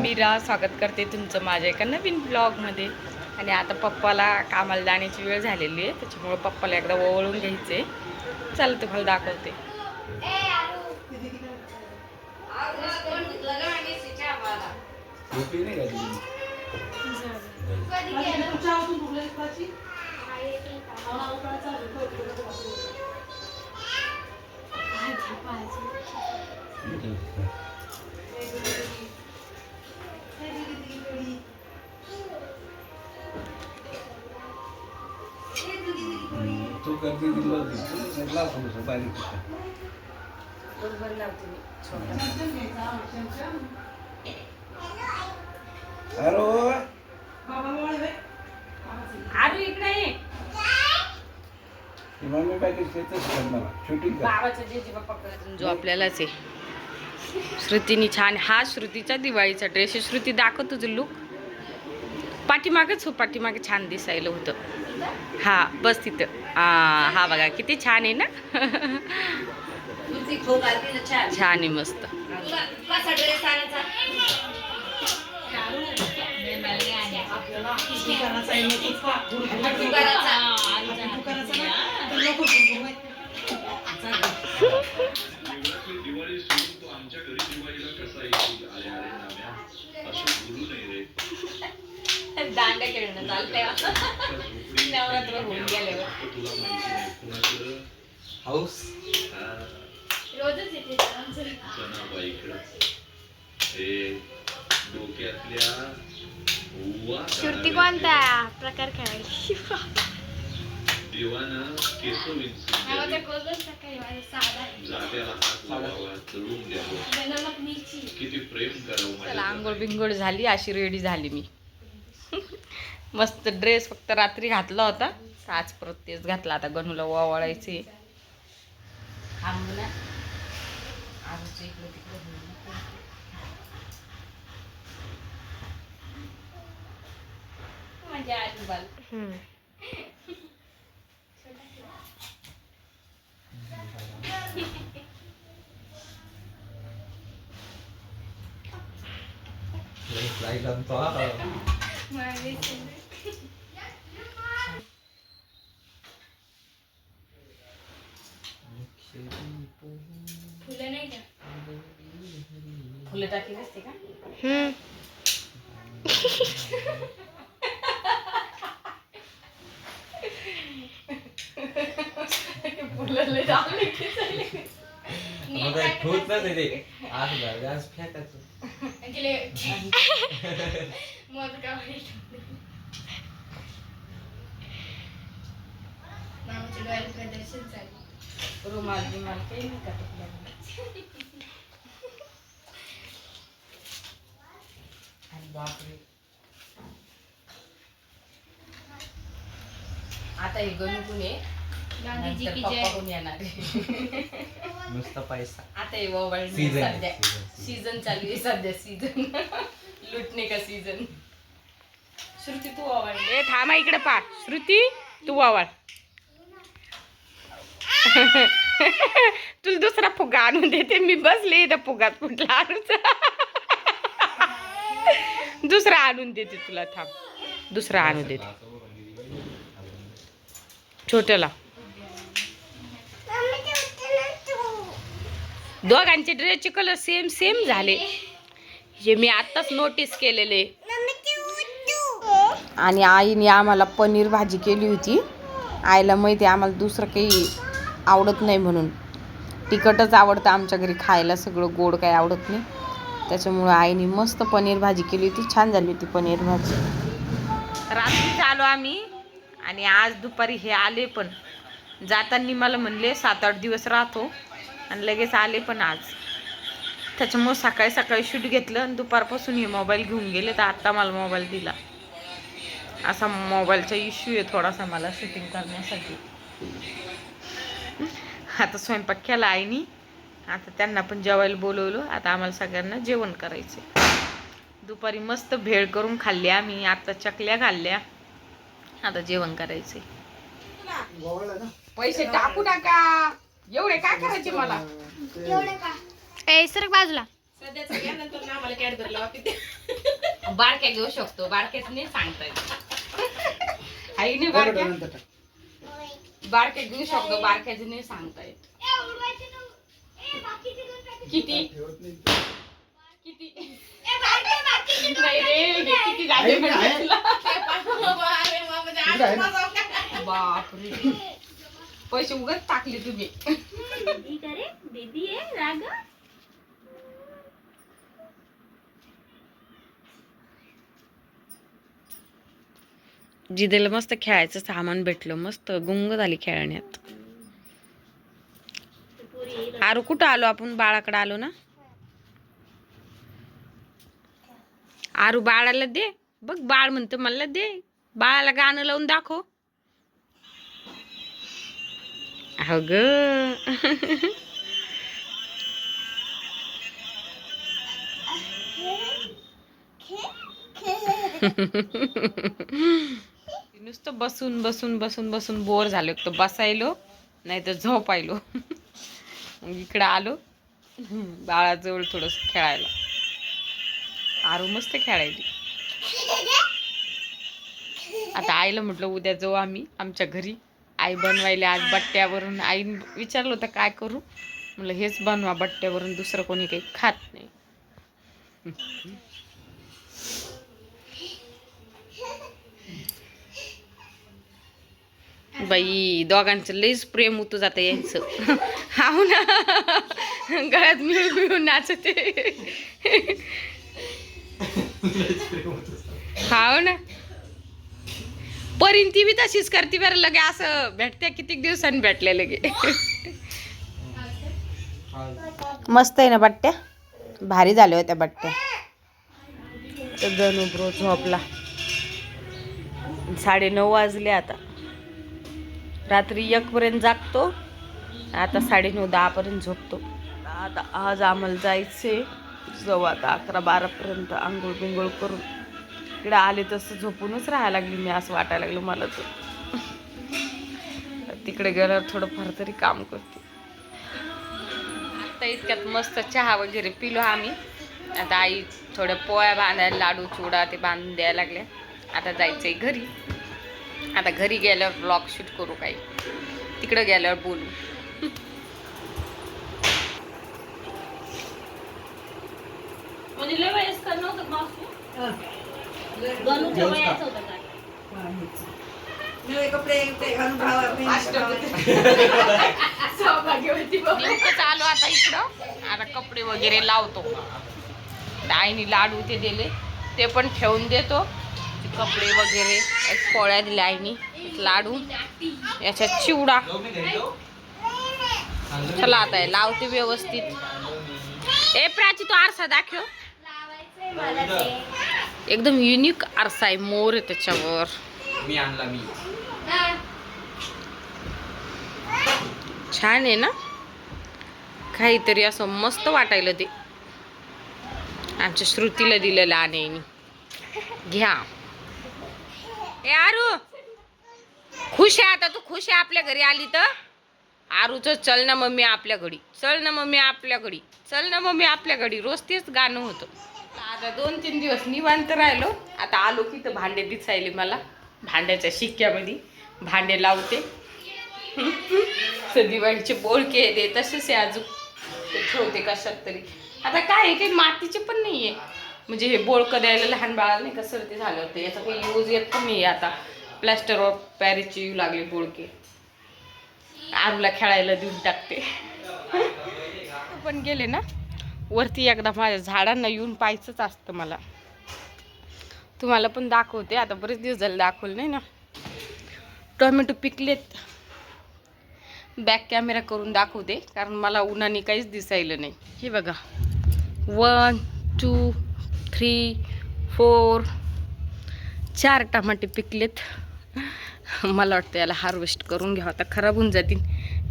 मीरा स्वागत करते तुमचं माझ्या एका नवीन ब्लॉगमध्ये. आणि आता पप्पाला कामाला जाण्याची वेळ झालेली आहे त्याच्यामुळं पप्पाला एकदा ओवळून घ्यायचे चला तुम्हाला दाखवते. तू थोडंसं बारीक अरे अरे इकडे ये. मम्मी पॅकेज शेतच करणार शूटिंग कर बाबाचा जेजी बाप्पा जो आपल्यालाच आहे. श्रुतीनी छान हा श्रुतीचा दिवाळीचा ड्रेस आहे. श्रुती दाखव तुझं लुक पाठीमागच हो पाठीमागे छान दिसायला होतं. हा बस तिथं. हा हा बघा किती छान आहे ना? छान? आहे मस्त दिवाळी सोडून तो आमच्या घरी दिवाळीला कसा येईल अरे अरे नाम्या असं बोलू नये रे दांड्या खेळणं चालतंय. झोपडी नवरात्र होऊन गेल्यावर. हाऊस? हा, रोजच येते डोक्यातल्या काढाव्या. कोणता प्रकार खेळायची देवानं केस किती प्रेम करावं आंघोळ बिंघोळ झाली अशी रेडी झाली मी. मस्त ड्रेस फक्त रात्री घातला होता. आज परत तेच घातला. आता गणूला ओवाळायचे थांबू ना. आजचं इकडं तिकडं होऊ नको. माझ्या आजूबाला लाइट आणतो हा. फुलं नाही का फुलं टाकली असते का? फुलं लय चांगली दिसायली. मग काय ठेवत नाही ते. आज आज फेकायचं. गेले मग काय वाईट मामाच्या डोळ्यात प्रदर्शन चालू रुमाल बिमाल काही नाही का टाकलं? अरे बापरे. आता हे गणू कुणी? गांधीजी की पप्पा जय. कोण येणार? आहे? नुसता पैसा. आता हे मोबाईल Season आहे, सध्या season, season. सीझन चालू आहे सध्या सीझन लुटणे का सीझन श्रुती तू आवाळ ए थांबा इकडे पा श्रुती तू आवाळ तुला दुसरा फुगा आणून देते. मी बसले इथं फुगात कुठला आणूचा दुसरा आणून देते तुला थांब. दुसरा आणून देते. छोट्याला. दोघांचे ड्रेसचे कलर सेम सेम झाले. हे मी आत्ताच नोटीस केलेले. आणि आईने आम्हाला पनीर भाजी केली होती. आईला माहिती आहे आम्हाला दुसरं काही आवडत नाही म्हणून. तिखटच आवडतं आमच्या घरी खायला सगळं गोड काही आवडत नाही. त्याच्यामुळं आईने मस्त पनीर भाजी केली होती. छान झाली होती पनीर भाजी. रात्रीच आलो आम्ही. आणि आज दुपारी हे आले पण. जाताना मला म्हणले सात आठ दिवस राहतो. आणि लगेच आले पण आज. त्याच्यामुळं सकाळी सकाळी शूट घेतलं आणि दुपारपासून हे मोबाईल घेऊन गेले. तर आत्ता मला मोबाईल दिला. असा मोबाईलचा इश्यू आहे थोडासा मला शूटिंग करण्यासाठी. आता स्वयंपाक केला आईनी. आता त्यांना पण जेवायला बोलवलं. आता आम्हाला सगळ्यांना जेवण करायचं दुपारी मस्त भेळ करून खाल्ली आम्ही. आता चकल्या खाल्ल्या. आता जेवण करायचे पैसे टाकू टाका एवढे काय करायचे मला? ए सर बाजूला. बारक्या घेऊ शकतो. बारक्याच नाही सांगता येत. आईने बारक्या? बारक्या घेऊ शकतो. बारक्याच नाही सांगता येत. किती? किती? नाही रे हे किती झाले म्हणजे तुला? बापरे. पैसे उगत टाकले तुम्ही. दीदी आहे राग जिदेला मस्त खेळायचं सामान भेटलं मस्त गुंग झाली खेळण्यात. आरू कुठं आलो आपण? बाळाकडे आलो ना? आरू बाळाला दे. बघ बाळ म्हणतो मला दे. बाळाला गाणं लावून दाखव. अग. नुसतं बसून बसून बसून बसून बोर झालो तर बसायलो नाही तर झोपायलो. इकडं आलो. बाळाजवळ थोडस खेळायला. आरू मस्त खेळायली. आता आईला म्हटलं उद्या जाऊ आम्ही आमच्या घरी. आई बनवायला आज बट्ट्यावरून. आई विचारलं होतं काय करू? म्हटलं हेच बनवा बट्ट्यावरून दुसरं कोणी काही खात नाही. बाई दोघांचं लईच प्रेम होतं जातं यांचं. हाव ना? गळ्यात मिळून मिळून नाचते. हाव ना? परीन ती बी तशीच करते बरं लगे असं भेटते किती दिवसांनी भेटले लगे. मस्त आहे ना बट्ट्या? भारी झाल्या होत्या बट्ट्या. तर जणू ब्रो झोपला. साडे नऊ वाजले आता. रात्री एकपर्यंत जागतो. आता साडेनऊ दहापर्यंत झोपतो. आता आज आम्हाला जायचे जाऊ आता अकरा बारापर्यंत आंघोळ बिंघोळ करून. इकडे आले तसं झोपूनच राहायला लागली मी असं वाटायला लागलं मला तर. तिकडे गेल्यावर थोडंफार तरी काम करते. आता इतक्यात मस्त चहा वगैरे पिलो आम्ही. आता आई थोड्या पोळ्या बांधायला लाडू चुडा ते बांधून द्यायला लागल्या. आता जायचंय घरी. आता घरी गेल्यावर ब्लॉग शूट करू काही. तिकडं गेल्यावर बोलू. म्हणजे आलो आता इकडं. आता कपडे वगैरे लावतो. आईने लाडू ते दिले. ते पण ठेवून देतो. ते कपडे वगैरे एक पोळ्या दिल्या आईनी लाडू याच्यात चिवडा. चला आता हे लावते व्यवस्थित. ए प्राची तो आरसा दाखव. एकदम युनिक आरसा आहे मोर आहे त्याच्यावर. मी आणला मी. छान आहे ना? काहीतरी असं मस्त वाटायला ते. आमच्या श्रुतीला दिलेलं आण्यानी. घ्या. हे आरू! खुश आहे आता तू खुश आहे आपल्या घरी आली तर? आरूचं चल ना मम्मी आपल्या घडी चल ना मम्मी आपल्या घडी चल ना मम्मी आपल्या घडी रोज तेच गाणं होतं. आता दोन तीन दिवस निवांत राहिलो. आता आलो की तर भांडे दिसायले मला भांड्याच्या शिक्क्यामध्ये. भांडे लावते. दिवाळीचे बोळके दे तसेच आहे अजून. ते ठेवते कशात तरी. आता काय आहे काही मातीचे पण नाही आहे म्हणजे हे बोळकं द्यायला लहान बाळाला नाही का सर्दी झालं होतं. याचा काही यूज येत कमी आहे आता. प्लॅस्टर ऑफ पॅरिसची येऊ लागले बोळके. आरूला खेळायला देऊन टाकते. पण गेले ना? वरती एकदा माझ्या झाडांना येऊन पाहायचंच असतं मला. तुम्हाला पण दाखवते. आता बरेच दिवस झाले दाखवलं नाही ना? टोमॅटो पिकलेत. बॅक कॅमेरा करून दाखवते. कारण मला उन्हाने काहीच दिसायलं नाही. हे बघा. वन टू थ्री फोर चार टमाटे पिकलेत. मला वाटतं याला हार्वेस्ट करून घ्यावं. आता खराब होऊन जातील.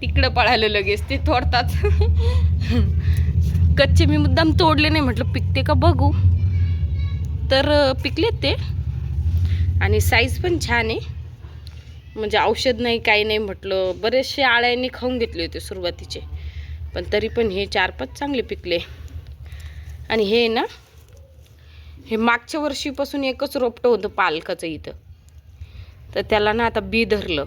तिकडं पळायला लगेच ते तोडतात. कच्चे मी मुद्दाम तोडले नाही. म्हटलं पिकते का बघू. तर पिकलेत ते. आणि साईज पण छान आहे. म्हणजे औषध नाही काही नाही म्हटलं. बरेचसे आळ्यांनी खाऊन घेतले होते सुरुवातीचे. पण तरी पण हे चार पाच चांगले पिकले. आणि हे ना हे मागच्या वर्षीपासून एकच रोपटं होतं पालकाचं इथं. तर त्याला ना आता बी धरलं.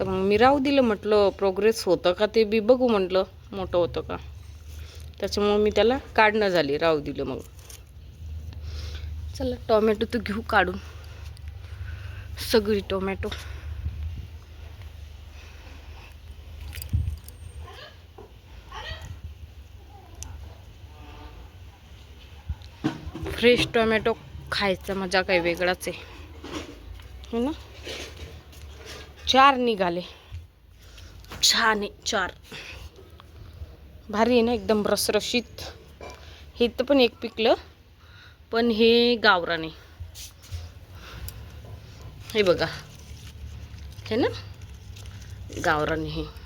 तर मग मी राहू दिलं म्हटलं प्रोग्रेस होतं का ते बी बघू म्हटलं. मोठं होतं का? त्याच्यामुळं मी त्याला काढणं झाली राहू दिलं मग. चला टोमॅटो तर घेऊ काढून. सगळी टोमॅटो. फ्रेश टोमॅटो खायचा मजा काही वेगळाच आहे. हो ना? चार निघाले. छान आहे चार. भारी आहे ना एकदम रसरशीत. हे तर पण एक पिकलं पण हे गावराने. हे बघा. हे ना? गावराने हे.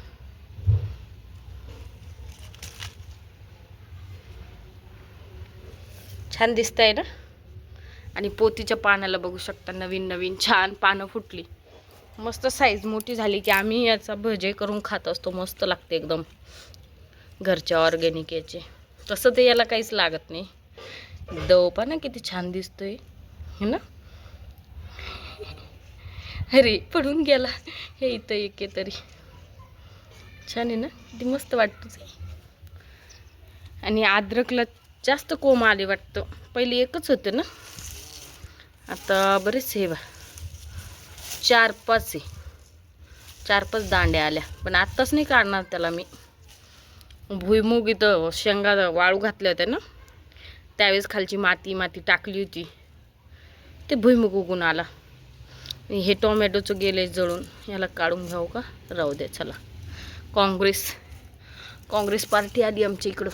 छान दिसतंय ना? आणि पोतीच्या पानाला बघू शकता नवीन नवीन छान पानं फुटली. मस्त साईज मोठी झाली की आम्ही याचा भजे करून खात असतो. मस्त लागते एकदम. घरच्या ऑर्गॅनिक याचे. तसं ते याला काहीच लागत नाही. दव ना किती छान दिसतोय. है ना? अरे पडून गेला. हे इथं एक आहे तरी. छान आहे ना? किती मस्त वाटतं आणि अद्रकला जास्त कोंब आले वाटतं. पहिले एकच होते ना. आता बरेच हे बा चार पाच आहे चार पाच दांड्या आल्या. पण आत्ताच नाही काढणार त्याला मी. भुईमुग इथं शेंगा वाळू घातल्या होत्या ना. त्यावेळेस खालची माती माती टाकली होती. ते भुईमुग उगून आला. हे टोमॅटोचं गेले जळून. याला काढून घ्यावं का? राहू द्या चला. काँग्रेस. काँग्रेस पार्टी आली आमच्या इकडं.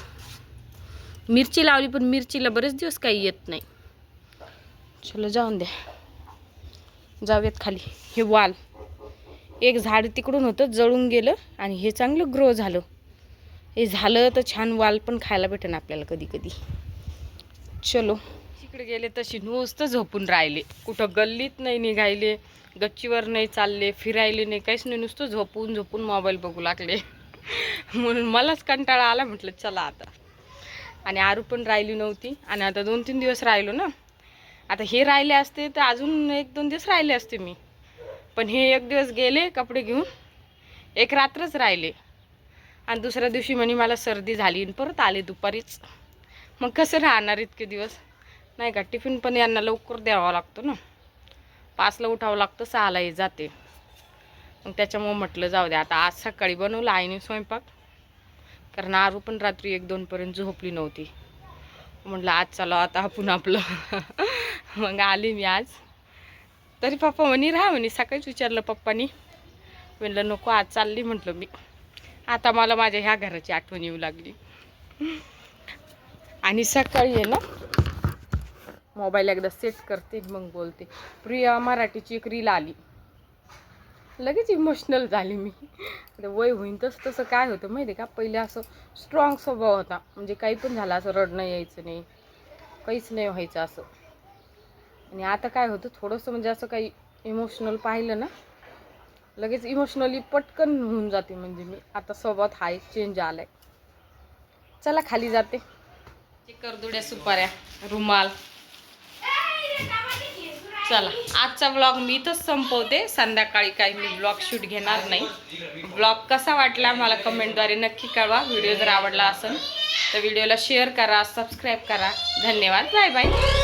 मिरची लावली पण मिरचीला बरेच दिवस काही येत नाही. चलो जाऊन द्या. जाऊयात खाली. हे वाल. एक झाड तिकडून होतं जळून गेलं आणि हे चांगलं ग्रो झालं. हे झालं तर छान वाल पण खायला भेटेन आपल्याला कधी कधी चलो. तिकडे गेले तशी नुसतं झोपून राहिले. कुठं गल्लीत नाही निघायले गच्चीवर नाही चालले फिरायले नाही काहीच नाही. नुसतं झोपून झोपून मोबाईल बघू लागले. म्हणून मलाच कंटाळा आला म्हटलं चला आता. आणि आरू पण राहिली नव्हती. आणि आता दोन तीन दिवस राहिलो ना. आता हे राहिले असते तर अजून एक दोन दिवस राहिले असते मी. पण हे एक दिवस गेले कपडे घेऊन. एक रात्रच राहिले. आणि दुसऱ्या दिवशी म्हणे मला सर्दी झाली परत आले दुपारीच. मग कसं राहणार इतके दिवस? नाही का टिफिन पण यांना लवकर द्यावा लागतो ना. पाचला उठावं लागतं सहाला हे जाते. मग त्याच्यामुळं म्हटलं जाऊ द्या आता आज सकाळी बनवलं आईने स्वयंपाक. कारण आरू पण रात्री एक दोनपर्यंत झोपली नव्हती. म्हटलं आज चला आता आपण आपलं. मग आली मी आज. तरी पप्पा म्हणे राहा म्हणे सकाळीच विचारलं पप्पानी. म्हणलं नको आज चालली म्हटलं मी. आता मला माझ्या ह्या घराची आठवण येऊ लागली. आणि सकाळी आहे ना मोबाईल एकदा सेट करते मग बोलते. प्रिया मराठीची एक रील आली. लगेच इमोशनल झाली मी. आता वय होईन तसं तसं काय होतं माहिती आहे का? पहिले असं स्ट्रॉंग स्वभाव होता. म्हणजे काही पण झालं असं रडणं यायचं नाही. काहीच नाही व्हायचं असं. आणि आता काय होतं? थोडंसं म्हणजे असं काही इमोशनल पाहिलं ना लगेच इमोशनली पटकन होऊन जाते म्हणजे मी. आता स्वभावात हाय चेंज आलाय. चला खाली जाते. करदुड्या सुपाऱ्या रुमाल. चला आजचा ब्लॉग मी इथंच संपवते. संध्याकाळी काही मी ब्लॉग शूट घेणार नाही. ब्लॉग कसा वाटला मला कमेंटद्वारे नक्की कळवा. व्हिडिओ जर आवडला असेल तर व्हिडिओला शेअर करा सबस्क्राईब करा. धन्यवाद. Bye bye